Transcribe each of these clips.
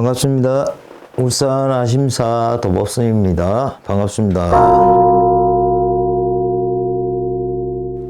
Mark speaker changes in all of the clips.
Speaker 1: 반갑습니다. 울산 아심사 도법성입니다. 반갑습니다.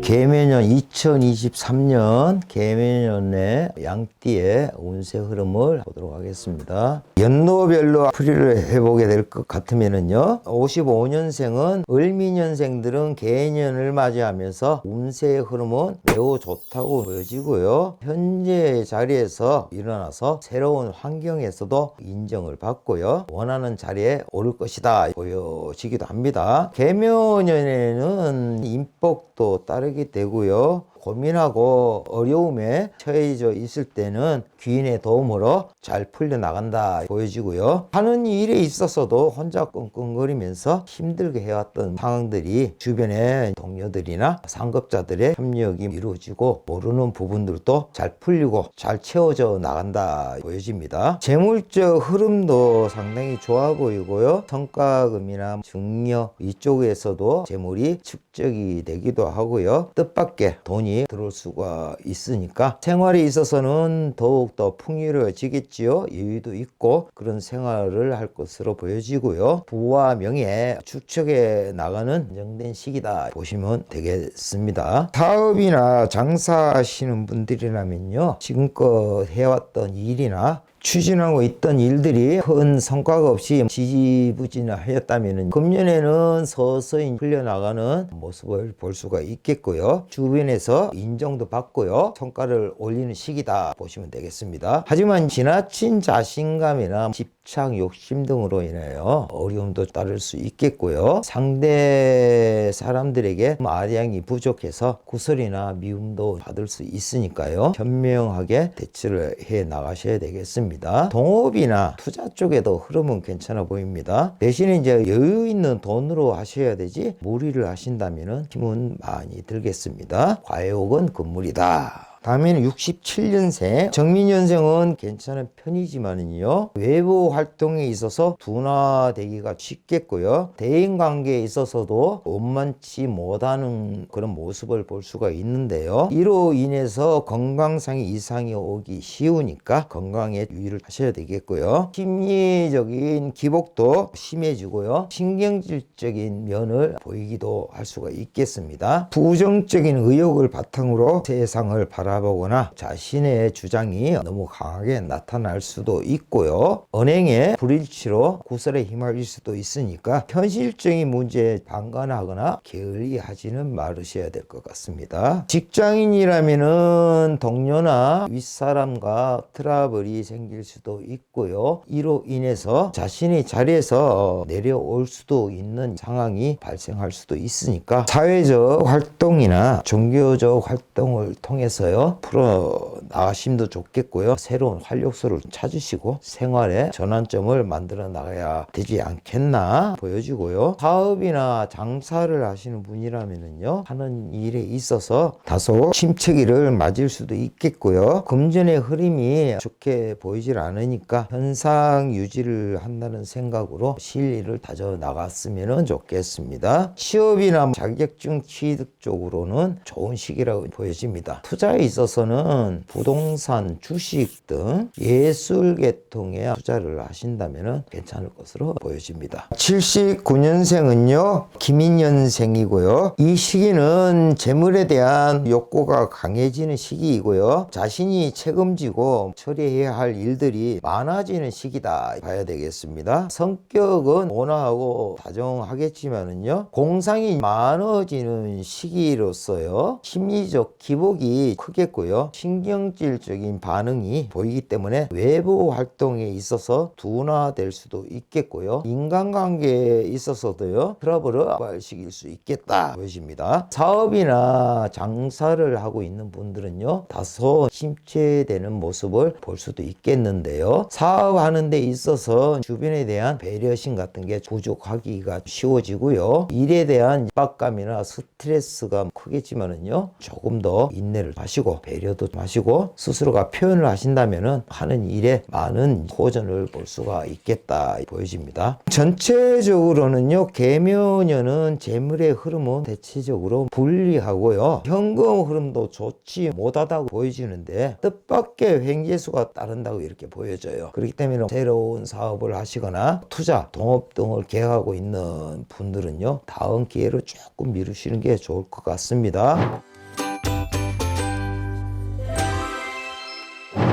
Speaker 1: 개매년 2023년 개매년의 양띠의 운세 흐름을 보도록 하겠습니다. 연도별로 풀이를 해보게 될 것 같으면은요. 55년생은 을미년생들은 개년을 맞이하면서 운세의 흐름은 매우 좋다고 보여지고요. 현재 자리에서 일어나서 새로운 환경에서도 인정을 받고요. 원하는 자리에 오를 것이다 보여지기도 합니다. 개묘년에는 인복도 따르 게 되고요. 고민하고 어려움에 처해져 있을 때는 귀인의 도움으로 잘 풀려나간다 보여지고요. 하는 일에 있어서도 혼자 끙끙거리면서 힘들게 해왔던 상황들이 주변의 동료들이나 상급자들의 협력이 이루어지고 모르는 부분들도 잘 풀리고 잘 채워져 나간다 보여집니다. 재물적 흐름도 상당히 좋아 보이고요. 성과금이나 증여 이쪽에서도 재물이 축적이 되기도 하고요. 뜻밖의 돈이 들어올 수가 있으니까 생활에 있어서는 더욱더 풍요로워지겠지요. 여유도 있고 그런 생활을 할 것으로 보여지고요. 부와 명예 축적해 나가는 안정된 시기다 보시면 되겠습니다. 사업이나 장사하시는 분들이라면요. 지금껏 해왔던 일이나 추진하고 있던 일들이 큰 성과가 없이 지지부진하였다면 금년에는 서서히 풀려나가는 모습을 볼 수가 있겠고요. 주변에서 인정도 받고요. 성과를 올리는 시기다 보시면 되겠습니다. 하지만 지나친 자신감이나 집 착, 욕심 등으로 인하여 어려움도 따를 수 있겠고요. 상대 사람들에게 아량이 부족해서 구설이나 미움도 받을 수 있으니까요. 현명하게 대처를 해 나가셔야 되겠습니다. 동업이나 투자 쪽에도 흐름은 괜찮아 보입니다. 대신에 이제 여유 있는 돈으로 하셔야 되지 무리를 하신다면 힘은 많이 들겠습니다. 과욕은 금물이다. 다음에는 67년생 정민년생은 괜찮은 편이지만은요 외부 활동에 있어서 둔화되기가 쉽겠고요. 대인 관계에 있어서도 원만치 못하는 그런 모습을 볼 수가 있는데요. 이로 인해서 건강상의 이상이 오기 쉬우니까 건강에 유의를 하셔야 되겠고요. 심리적인 기복도 심해지고요. 신경질적인 면을 보이기도 할 수가 있겠습니다. 부정적인 의욕을 바탕으로 세상을 바라 바라보거나 자신의 주장이 너무 강하게 나타날 수도 있고요. 은행의 불일치로 구설에 휘말릴 수도 있으니까 현실적인 문제에 방관하거나 게을리 하지는 말으셔야 될 것 같습니다. 직장인이라면은 동료나 윗사람과 트러블이 생길 수도 있고요. 이로 인해서 자신의 자리에서 내려올 수도 있는 상황이 발생할 수도 있으니까 사회적 활동이나 종교적 활동을 통해서요. 풀어 나가심도 좋겠고요. 새로운 활력소를 찾으시고 생활에 전환점을 만들어 나가야 되지 않겠나 보여지고요. 사업이나 장사를 하시는 분이라면요. 하는 일에 있어서 다소 침체기를 맞을 수도 있겠고요. 금전의 흐름이 좋게 보이질 않으니까 현상 유지를 한다는 생각으로 실리를 다져 나갔으면 좋겠습니다. 취업이나 자격증 취득 쪽으로는 좋은 시기라고 보여집니다. 투자에 있어서는 부동산, 주식 등 예술 계통에 투자를 하신다면 괜찮을 것으로 보여집니다. 79년생은요, 김인년생이고요. 이 시기는 재물에 대한 욕구가 강해지는 시기이고요. 자신이 책임지고 처리해야 할 일들이 많아지는 시기다 봐야 되겠습니다. 성격은 온화하고 다정하겠지만은요, 공상이 많아지는 시기로서요, 심리적 기복이 크 겠고요. 신경질적인 반응이 보이기 때문에 외부 활동에 있어서 둔화될 수도 있겠고요. 인간관계에 있어서도요, 트러블을 발식일 수 있겠다 보여집니다. 사업이나 장사를 하고 있는 분들은요, 다소 침체되는 모습을 볼 수도 있겠는데요. 사업하는 데 있어서 주변에 대한 배려심 같은 게 부족하기가 쉬워지고요. 일에 대한 압박감이나 스트레스가 크겠지만은요, 조금 더 인내를 하시고 하시고 배려도 좀 하시고 스스로가 표현을 하신다면은 하는 일에 많은 호전을 볼 수가 있겠다 보여집니다. 전체적으로는요 개묘년은 재물의 흐름은 대체적으로 불리하고요 현금 흐름도 좋지 못하다고 보여지는데 뜻밖의 횡재수가 따른다고 이렇게 보여져요. 그렇기 때문에 새로운 사업을 하시거나 투자, 동업 등을 계획하고 있는 분들은요 다음 기회를 조금 미루시는 게 좋을 것 같습니다.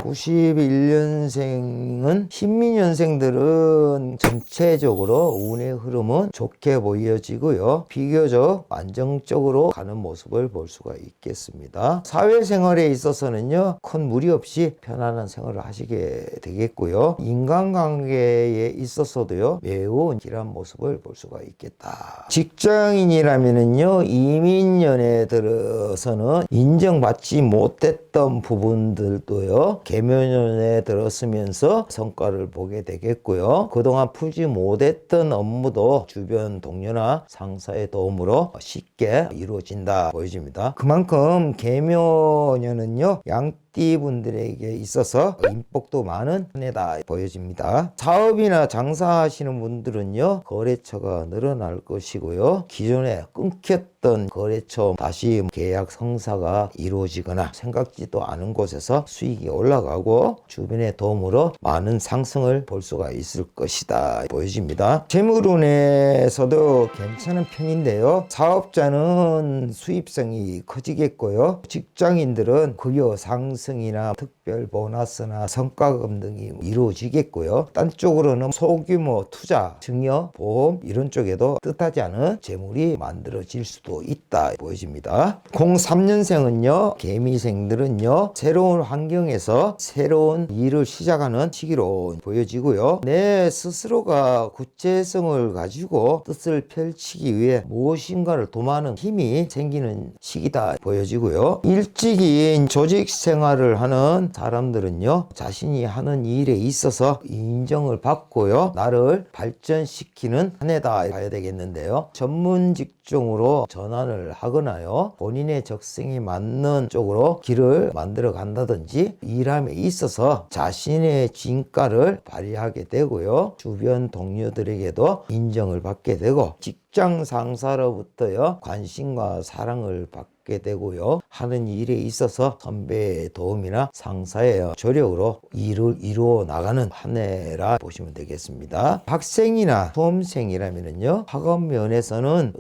Speaker 1: 91년생은 신민년생들은 전체적으로 운의 흐름은 좋게 보여지고요. 비교적 안정적으로 가는 모습을 볼 수가 있겠습니다. 사회생활에 있어서는요. 큰 무리 없이 편안한 생활을 하시게 되겠고요. 인간관계에 있어서도요. 매우 길한 모습을 볼 수가 있겠다. 직장인이라면은요. 이민년에 들어서는 인정받지 못했던 부분들도요. 개 면연에 들었으면서 성과를 보게 되겠고요. 그동안 풀지 못했던 업무도 주변 동료나 상사의 도움으로 쉽게 이루어진다 보여집니다. 그만큼 개면연은요. 양 띠분들에게 있어서 인복도 많은 한 해다 보여집니다. 사업이나 장사하시는 분들은요 거래처가 늘어날 것이고요 기존에 끊겼던 거래처 다시 계약 성사가 이루어지거나 생각지도 않은 곳에서 수익이 올라가고 주변의 도움으로 많은 상승을 볼 수가 있을 것이다 보여집니다. 재물운에서도 괜찮은 편인데요 사업자는 수입성이 커지겠고요 직장인들은 급여 상승 상승이나 특별 보너스나 성과금 등이 이루어지겠고요. 딴 쪽으로는 소규모 투자, 증여, 보험 이런 쪽에도 뜻하지 않은 재물이 만들어질 수도 있다 보여집니다. 03년생은요. 개미생들은요. 새로운 환경에서 새로운 일을 시작하는 시기로 보여지고요. 내 스스로가 구체성을 가지고 뜻을 펼치기 위해 무엇인가를 도모하는 힘이 생기는 시기다 보여지고요. 일찍인 조직 생활 생활을 하는 사람들은요, 자신이 하는 일에 있어서 인정을 받고요, 나를 발전시키는 한 해다 봐야 되겠는데요. 전문 직종으로 전환을 하거나요, 본인의 적성이 맞는 쪽으로 길을 만들어 간다든지, 일함에 있어서 자신의 진가를 발휘하게 되고요, 주변 동료들에게도 인정을 받게 되고, 직장 상사로부터요, 관심과 사랑을 받게 갖게 되고요. 하는 일에 있어서 선배의 도움이나 상사의 조력으로 일을 이루어 나가는 한 해라 보시면 되겠습니다. 학생이나 수험생이라면요. 학업 면에서는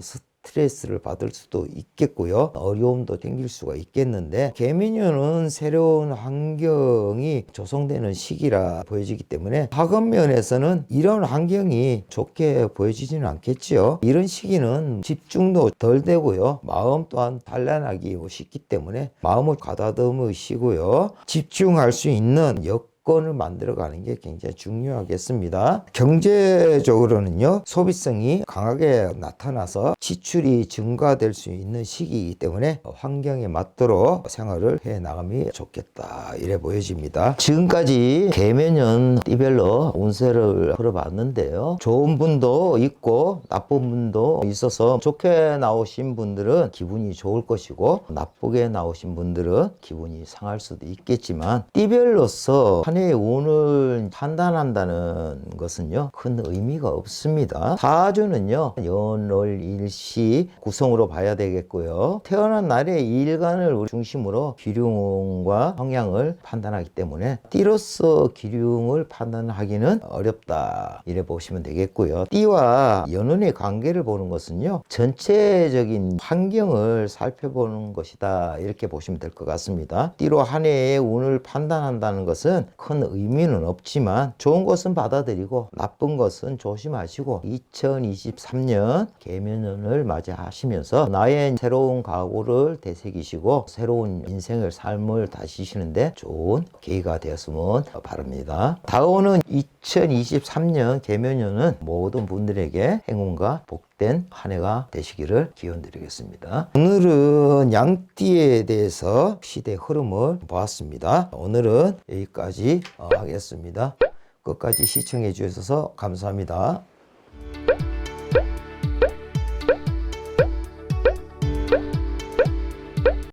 Speaker 1: 스트레스를 받을 수도 있겠고요. 어려움도 생길 수가 있겠는데 개미녀는 새로운 환경이 조성되는 시기라 보여지기 때문에 학업 면에서는 이런 환경이 좋게 보여지지는 않겠지요. 이런 시기는 집중도 덜 되고요. 마음 또한 단란하기 쉽기 때문에 마음을 가다듬으시고요. 집중할 수 있는 역 조건을 만들어가는 게 굉장히 중요하겠습니다. 경제적으로는요, 소비성이 강하게 나타나서 지출이 증가될 수 있는 시기이기 때문에 환경에 맞도록 생활을 해 나감이 좋겠다. 이래 보여집니다. 지금까지 개면년 띠별로 운세를 풀어봤는데요. 좋은 분도 있고 나쁜 분도 있어서 좋게 나오신 분들은 기분이 좋을 것이고 나쁘게 나오신 분들은 기분이 상할 수도 있겠지만 띠별로서 한 한해의 운을 판단한다는 것은요, 큰 의미가 없습니다. 사주는요, 연월 일시 구성으로 봐야 되겠고요. 태어난 날의 일간을 중심으로 기륭과 성향을 판단하기 때문에 띠로서 기륭을 판단하기는 어렵다. 이래 보시면 되겠고요. 띠와 연운의 관계를 보는 것은요, 전체적인 환경을 살펴보는 것이다. 이렇게 보시면 될 것 같습니다. 띠로 한 해의 운을 판단한다는 것은 큰 의미는 없지만 좋은 것은 받아들이고 나쁜 것은 조심하시고 2023년 개면년을 맞이하시면서 나의 새로운 각오를 되새기시고 새로운 인생을 삶을 다시시는데 좋은 계기가 되었으면 바랍니다. 다가오는 2023년 개면년은 모든 분들에게 행운과 복 된 한 해가 되시기를 기원드리겠습니다. 오늘은 양띠에 대해서 시대 흐름을 보았습니다. 오늘은 여기까지 어, 하겠습니다. 끝까지 시청해 주셔서 감사합니다.